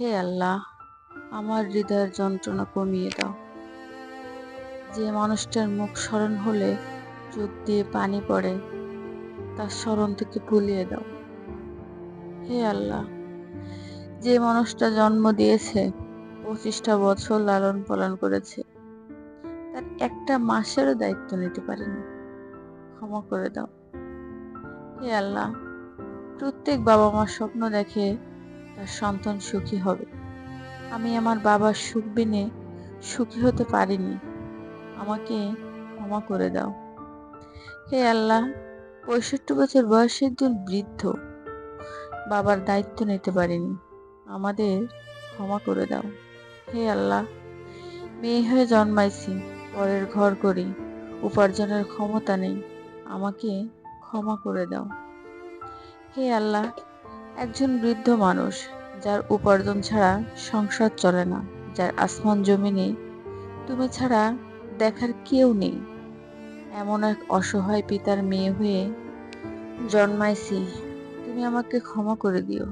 হে আল্লাহ, আমার হৃদয়ের যন্ত্রণা কমিয়ে দাও। যে মানুষটার মুখ স্মরণ হলে চোখ দিয়ে পানি পড়ে, তার স্মরণ থেকে ভুলিয়ে দাও। হে আল্লাহ, যে মানুষটা জন্ম দিয়েছে, পঁচিশটা বছর লালন পালন করেছে, তার একটা মাসেরও দায়িত্ব নিতে পারেনি। ক্ষমা করে দাও। হে আল্লাহ, প্রত্যেক বাবা মার স্বপ্ন দেখে তার সন্তান সুখী হবে। আমি আমার বাবার সুখ বিনে সুখী হতে পারিনি। আমাকে ক্ষমা করে দাও। হে আল্লাহ, পঁয়ষট্টি বছর বয়সে একজন বৃদ্ধ। বাবার দায়িত্ব নিতে পারিনি। আমাদের ক্ষমা করে দাও। হে আল্লাহ, মেয়ে হয়ে জন্মাইছি, পরের ঘর করি, উপার্জনের ক্ষমতা নেই। আমাকে ক্ষমা করে দাও। হে আল্লাহ একজন বৃদ্ধ মানুষ যার উপার্জন ছাড়া সংসার চলে না, যার আসমান জমি নেই তুমি ছাড়া দেখার কেউ নেই। এমন এক অসহায় পিতার মেয়ে হয়ে জন্মাইছি। তুমি আমাকে ক্ষমা করে দিও।